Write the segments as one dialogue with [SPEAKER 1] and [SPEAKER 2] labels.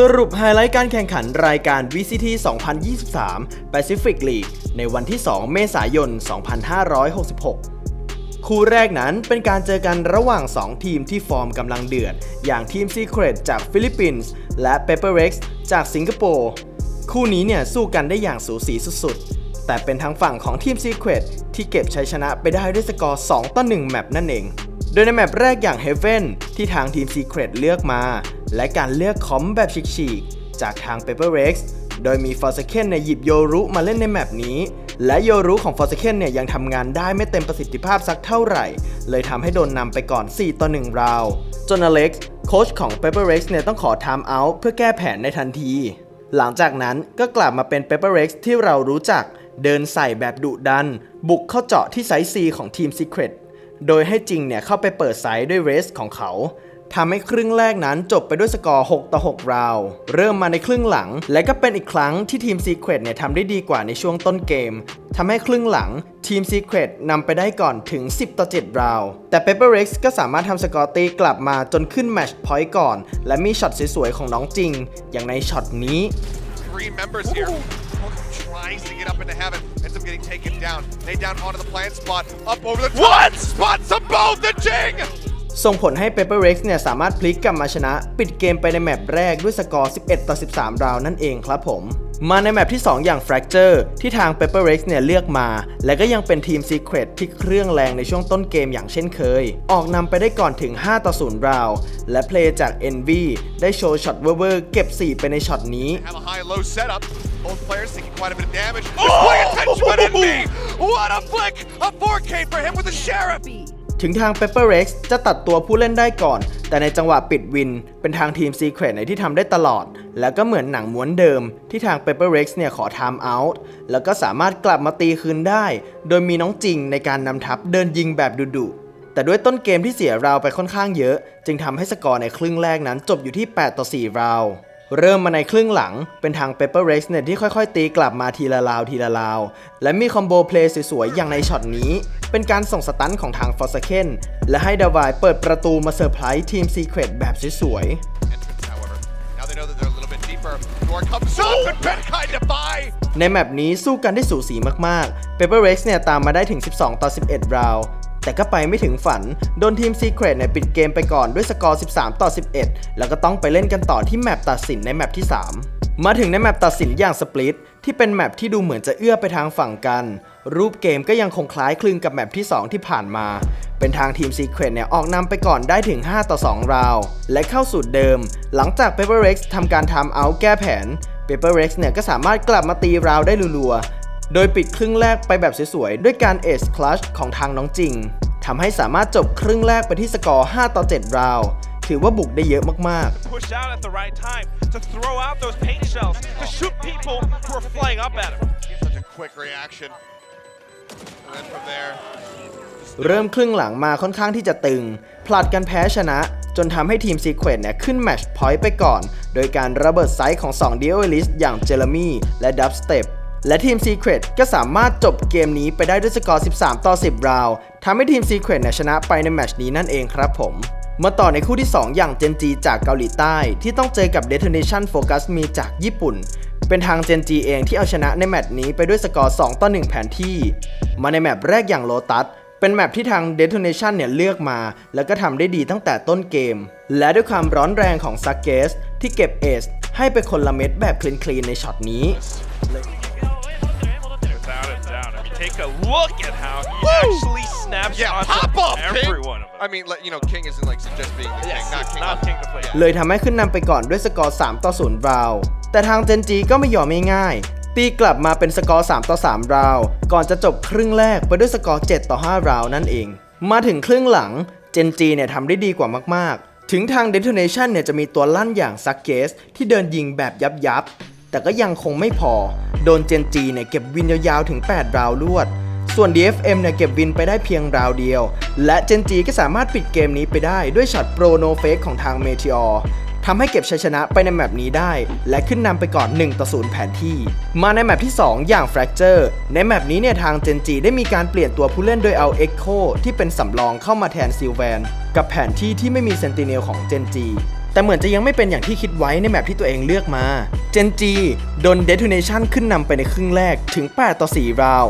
[SPEAKER 1] สรุปไฮไลท์การแข่งขันรายการ VCT 2023 Pacific League ในวันที่ 2 เมษายน 2566 คู่แรกนั้นเป็นการเจอกันระหว่าง 2 ทีมที่ฟอร์มกำลังเดือด อย่างทีม Secret จากฟิลิปปินส์และ Pepper Rex จากสิงคโปร์ คู่นี้เนี่ยสู้กันได้อย่างสูสีสุดๆ แต่เป็นทางฝั่งของทีม Secret ที่เก็บชัยชนะไปได้ด้วยสกอร์ 2 ต่อ 1 แมปนั่นเอง โดยในแมปแรกอย่าง Heaven ที่ทางทีม Secret เลือกมา และการเลือกคอมแบบฉีกๆ จากทาง Pepper Rex โดยมี f o r s a k e n เนี่ยหยิบโยรุมาเล่นในแมปนี้ และโยรุของ f o r s a k e n เนี่ยยังทำงานได้ไม่เต็มประสิทธิภาพสักเท่าไหร่ เลยทำให้โดนนำไปก่อน 4 ต่อ 1 ราว จนอเล็กซ์โค้ชของ Pepper Rex เนี่ยต้องขอ time out เพื่อแก้แผนในทันที หลังจากนั้นก็กลับมาเป็น Pepper Rex ที่เรารู้จัก เดินใส่แบบดุดัน บุกเข้าเจาะที่ไซส์ C ของทีม Secret โดยให้จริงเนี่ยเข้าไปเปิดไซส์ด้วยเรสของเขาทำให้ครึ่งแรกนั้นจบไปด้วยสกอร์ 6 ต่อ 6 ราว เริ่มมาในครึ่งหลัง และก็เป็นอีกครั้งที่ทีม Secret เนี่ยทำได้ดีกว่าในช่วงต้นเกม ทำให้ครึ่งหลังทีม Secret นำไปได้ก่อนถึง 10 ต่อ 7 ราว แต่ Pepper Rex ก็สามารถทำสกอร์ตีกลับมาจนขึ้นแมตช์พอยต์ก่อน และมีช็อตสวยๆ ของน้องจริง อย่างในช็อตนี้
[SPEAKER 2] three members here. Tries to get up into heaven, ends up getting taken down. They down onto the plant spot, up over the What? Spots above the Jing!
[SPEAKER 1] ส่งผลให้ Pepper Rex เนี่ยสามารถพลิกกลับมาชนะ ปิดเกมไปในแมปแรกด้วยสกอร์ 11 ต่อ 13 ราวนั่นเองครับผม มาในแมปที่ 2 อย่าง Fracture ที่ทาง Pepper Rex เนี่ยเลือกมา และก็ยังเป็นทีม Secret ที่เครื่องแรงในช่วงต้นเกมอย่างเช่นเคย ออกนำไปได้ก่อนถึง 5 ต่อ 0 ราว และเพลย์จาก Envy ได้โชว์ช็อตเวอร์ๆเก็บ 4 ไปในช็อตนี้
[SPEAKER 2] Have a high-low setup. Both players taking quite a bit of damage. Displaying attention, but envy! What a flick! A 4K for him with the Sheriff!
[SPEAKER 1] ถึงทาง Pepper Rex จะตัดตัวผู้เล่นได้ก่อน แต่ในจังหวะปิดวิน เป็นทางทีมซีเครตในที่ทำได้ตลอด แล้วก็เหมือนหนังม้วนเดิม ที่ทาง Pepper Rex เนี่ยขอ time out แล้วก็สามารถกลับมาตีคืนได้ โดยมีน้องจริงในการนำทัพเดินยิงแบบดุๆแต่ด้วยต้นเกมที่เสียราวไปค่อนข้างเยอะ จึงทำให้สกอร์ในครึ่งแรกนั้นจบอยู่ที่ 8 ต่อ 4 ราว เริ่มมาในครึ่งหลังเป็นทาง Pepper Rex เนี่ยที่ค่อยๆ ตีกลับมาทีละราวทีละราว และมีคอมโบเพลย์สวยๆ อย่างในช็อตนี้ เป็นการส่งสตันของทาง f o r s a k e n และให้ดาวายเปิดประตูมาเซอร์ไพรส์ทีม Secret แบบสวยๆในแมปนี้สู้กันได้สูสีมากๆ Pepper Rex เนี่ยตามมาได้ถึง 12 ต่อ 11 ราว แต่ก็ไปไม่ถึงฝัน โดนทีม Secret เนี่ยปิดเกมไปก่อนด้วยสกอร์ 13 ต่อ 11 แล้วก็ต้องไปเล่นกันต่อที่แมปตัดสินในแมปที่ 3 มาถึงในแมปตัดสินอย่าง Split ที่เป็นแมปที่ดูเหมือนจะเอื้อไปทางฝั่งกัน รูปเกมก็ยังคงคล้ายคลึงกับแมปที่ 2 ที่ผ่านมา เป็นทางทีม Secret เนี่ยออกนำไปก่อนได้ถึง 5 ต่อ 2 ราว และเข้าสูตรเดิม หลังจาก Pepper Rex ทำการทำเอาแก้แผน Pepper Rex เนี่ยก็สามารถกลับมาตีราวได้รัว โดยปิดครึ่งแรกไปแบบสวยๆ ด้วยการเอ e คลัชของทางน้องจริงทำให้สามารถจบครึ่งแรกไปที่สกอร์ 5 ต่อ 7 ราว ถือว่าบุกได้เยอะมาก
[SPEAKER 3] push out at the right time to throw out those paint shells to shoot people who are flying up at him.
[SPEAKER 2] Such a quick reaction. And then from there,
[SPEAKER 1] ๆเริ่มครึ่งหลังมาค่อนข้างที่จะตึง ผลัดกันแพ้ชนะ จนทำให้ทีม Secret เนี่ยขึ้นแมตช์พอยต์ไปก่อน โดยการระเบิดไซส์ของ 2 d u e l i s t อย่างเจ r ร m มี่และ Dubstep และทีม Secret ก็สามารถจบเกมนี้ไปได้ด้วยสกอร์ 13 ต่อ 10 ราวทำให้ทีม Secret เนี่ยชนะไปในแมตช์นี้นั่นเองครับผมมาต่อในคู่ที่ 2 อย่างเจนจีจากเกาหลีใต้ ที่ต้องเจอกับ Detonation Focus มีจากญี่ปุ่น เป็นทางเจนจีเองที่เอาชนะในแมตช์นี้ไปด้วยสกอร์ 2 ต่อ 1 แผนที่ มาในแมปแรกอย่างโลตัสเป็นแมปที่ทาง Detonation เนี่ยเลือกมา แล้วก็ทำได้ดีตั้งแต่ต้นเกม และด้วยความร้อนแรงของซักเกสที่เก็บเอสให้ไปคนละเม็ดแบบคลีนๆในช็อตนี้
[SPEAKER 3] take a look at how he actually snaps
[SPEAKER 2] yeah,
[SPEAKER 3] onto
[SPEAKER 2] pop off, King!
[SPEAKER 3] every one of them.
[SPEAKER 2] I mean, let- you know, King isn't like just being the
[SPEAKER 3] Yes,
[SPEAKER 2] King, not
[SPEAKER 3] it's
[SPEAKER 2] King.
[SPEAKER 3] not
[SPEAKER 2] on-
[SPEAKER 3] King to play.
[SPEAKER 2] Yeah.
[SPEAKER 1] เลยทำให้ขึ้นนำไปก่อนด้วยสกอร์ 3 ต่อ 0 ราว แต่ทางเจนจีก็ไม่ยอมง่ายๆตีกลับมาเป็นสกอร์ 3 ต่อ 3 ราว ก่อนจะจบครึ่งแรกไปด้วยสกอร์ 7 ต่อ 5 ราวนั่นเอง มาถึงครึ่งหลังเจนจีเนี่ยทำได้ดีกว่ามากๆ ถึงทาง Detonation เนี่ยจะมีตัวลั่นอย่างซักเกสที่เดินยิงแบบยับยับๆแต่ก็ยังคงไม่พอ โดนเจนจีเนี่ยเก็บวินยาวๆถึง 8 ราวลวด ส่วน DFM เนี่ยเก็บวินไปได้เพียงราวเดียว และเจนจีก็สามารถปิดเกมนี้ไปได้ด้วยช็อตโปรโนเฟกของทาง Meteor ทำให้เก็บชัยชนะไปในแมปนี้ได้ และขึ้นนำไปก่อน 1 ต่อ 0 แผนที่ มาในแมปที่ 2 อย่าง Fracture ในแมปนี้เนี่ยทางเจนจีได้มีการเปลี่ยนตัวผู้เล่นโดยเอา Echo ที่เป็นสำรองเข้ามาแทนซิลแวน กับแผนที่ที่ไม่มีเซนติเนลของเจนจี แต่เหมือนจะยังไม่เป็นอย่างที่คิดไว้ในแมปที่ตัวเองเลือกมาเจนจีโดนเด t ูเนชันขึ้นนำไปในครึ่งแรกถึง 8 ต่อ 4 ราว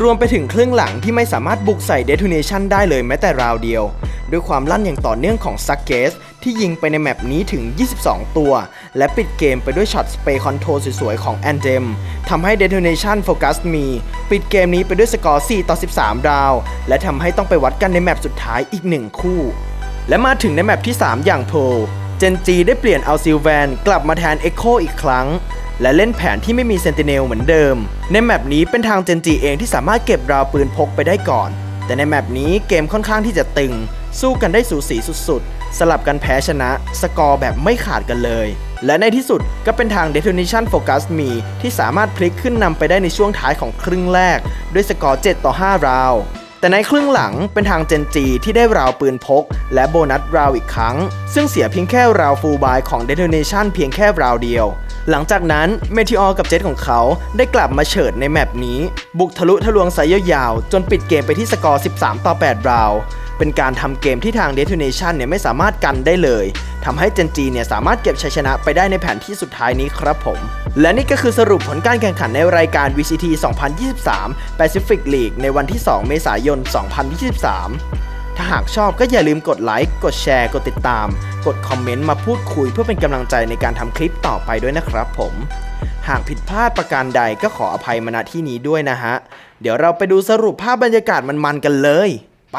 [SPEAKER 1] รวมไปถึงครึ่งหลังที่ไม่สามารถบุกใส่เด t ูเนชันได้เลยแม้แต่ราวเดียว ด้วยความลั่นอย่างต่อเนื่องของซักเกสที่ยิงไปในแมปนี้ถึง 22 ตัว และปิดเกมไปด้วยช็อตสเปรย์คอนโทรลสวยๆ ของแอนเดมทำให้ Detonation Focus Me ปิดเกมนี้ไปด้วยสกอร์ 4 ต่อ 13 ราว และทำให้ต้องไปวัดกันในแมปสุดท้ายอีก 1 คู่ และมาถึงในแมปที่ 3 อย่างโพ เจนจีได้เปลี่ยนเอาซิลแวนกลับมาแทน Echo อีกครั้ง และเล่นแผนที่ไม่มีเซนติเนลเหมือนเดิม ในแมปนี้เป็นทางเจนจีเองที่สามารถเก็บราวปืนพกไปได้ก่อน แต่ในแมปนี้เกมค่อนข้างที่จะตึง สู้กันได้สูสีสุดๆ สลับกันแพ้ชนะ สกอร์แบบไม่ขาดกันเลย และในที่สุดก็เป็นทาง Detonation Focus Me ที่สามารถพลิกขึ้นนำไปได้ในช่วงท้ายของครึ่งแรก ด้วยสกอร์ 7 ต่อ 5 ราว แต่ในครึ่งหลังเป็นทางเจนจีที่ได้ราวปืนพก และโบนัสราวอีกครั้ง ซึ่งเสียเพียงแค่ราวฟูลบายของเด t o n a t i o n เพียงแค่ราวเดียว หลังจากนั้นเมทิออกับเจตของเขาได้กลับมาเฉิดในแมปนี้ บุกทะลุทะลวงสายยาวๆจนปิดเกมไปที่สกอร์ 13 ต่อ 8 ราว เป็นการทำเกมที่ทาง Detonation เนี่ยไม่สามารถกันได้เลยทำให้เจนจีเนี่ยสามารถเก็บชัยชนะไปได้ในแผนที่สุดท้ายนี้ครับผม และนี่ก็คือสรุปผลการแข่งขันในรายการ VCT 2023 Pacific League ในวันที่ 2 เมษายน 2023ถ้าหากชอบก็อย่าลืมกดไลค์ กดแชร์ กดติดตาม กดคอมเมนต์มาพูดคุยเพื่อเป็นกำลังใจในการทำคลิปต่อไปด้วยนะครับผม หากผิดพลาดประการใดก็ขออภัยมาณที่นี้ด้วยนะฮะ เดี๋ยวเราไปดูสรุปภาพบรรยากาศมันๆกันเลย ไป